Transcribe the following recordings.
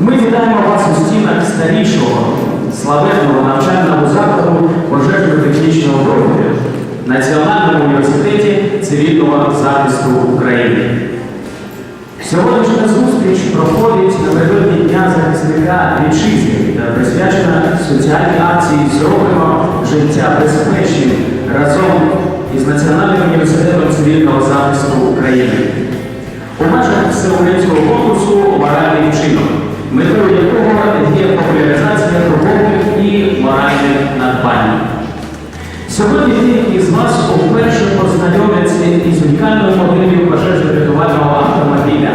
Ми вітаємо вас у стінах старішого, славетного навчального закладу пожежно-технічного профілю Національному університеті цивільного захисту України. Сьогоднішня зустріч проходить напередодні Дня захисника вітчизни та присвячена соціальній акції «Зробимо життя безпечним» разом із Національним університетом цивільного захисту України. У межах всеукраїнського конкурсу «Моральний вчинок», моральних надбань. Сьогодні деякі з вас вперше познайомляться із унікальною моделлю пожежно-рятувального автомобіля.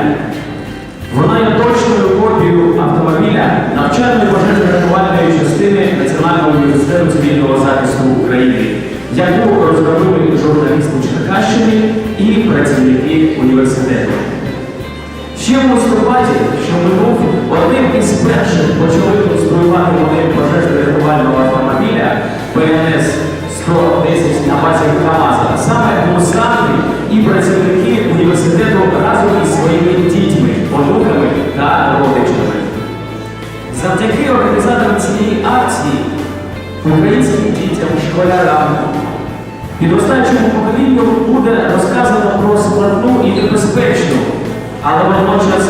Вона є точною копією автомобіля навчальної пожежно-рятувальної частини Національного університету цивільного захисту України, яку розробили журналісти Черкащини і працівники університету. Ще в листопаді, що минув, одним із перших почали конструювати модель пожежно-рятувального автомобіля ПНС 110 на базі КАМАЗа, саме музанти і працівники університету разом із своїми дітьми, онуками та родичами. Завдяки організаторам цієї акції, українським дітям, школярам, підростаючому поколінню буде розказано про складну і небезпечну, але водночас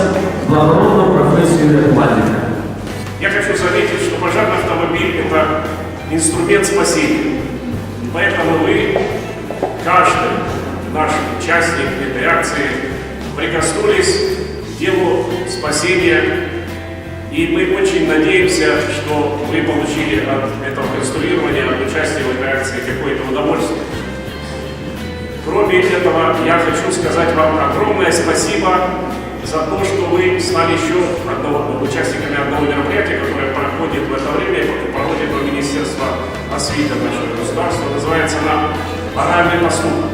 благородну професію рятувальника. Я хочу заметить, пожарный автомобиль – это инструмент спасения. Поэтому вы, каждый наш участник этой акции, прикоснулись к делу спасения. И мы очень надеемся, что вы получили от этого конструирования, от участия в этой акции какое-то удовольствие. Кроме этого, я хочу сказать вам огромное спасибо за то, что вы стали еще одного, участниками одного мероприятия, которое проходит в это время, и проводит в Министерство освиты нашего государства. Называется она «Моральный поступок».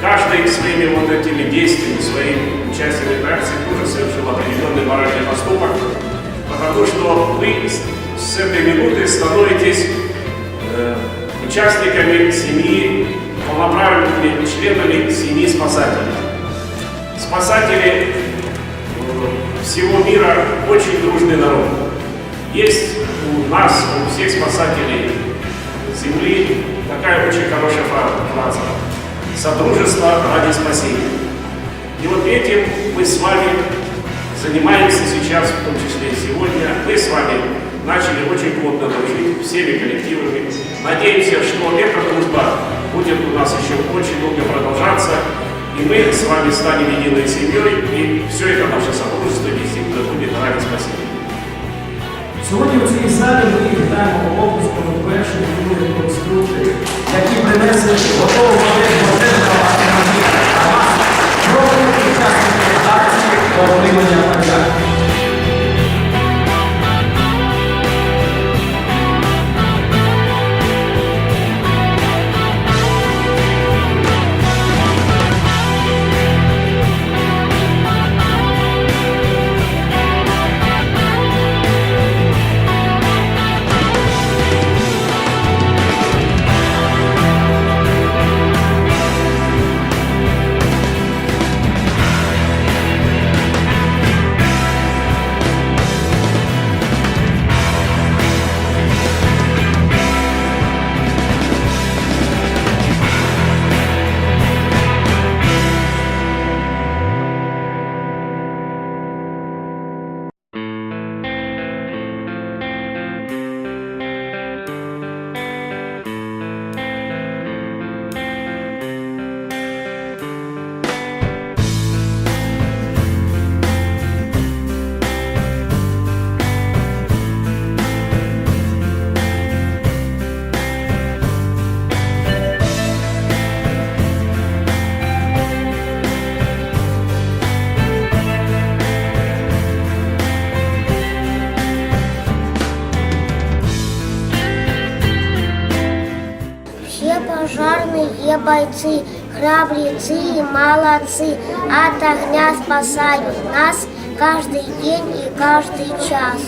Каждый своими вот этими действиями, своим участием в акции тоже совершил определенный моральный поступок, потому что вы с этой минуты становитесь э, участниками семьи, полноправными членами семьи спасателей. Спасатели всего мира очень дружный народ. Есть у нас, у всех спасателей Земли, такая очень хорошая фра- фраза. Содружество ради спасения. И вот этим мы с вами занимаемся сейчас, в том числе и сегодня. Мы с вами начали очень плотно дружить всеми коллективами. Надеемся, что эта дружба будет у нас еще очень долго продолжаться. И мы с вами станем единой семьей, и все это наше содружество действительно будет ради спасения. Сьогодні у цій залі ми вітаємо оплесками перших других конструкторів, які принесли готову модель пожарные бойцы, храбрецы и молодцы, от огня спасают нас каждый день и каждый час.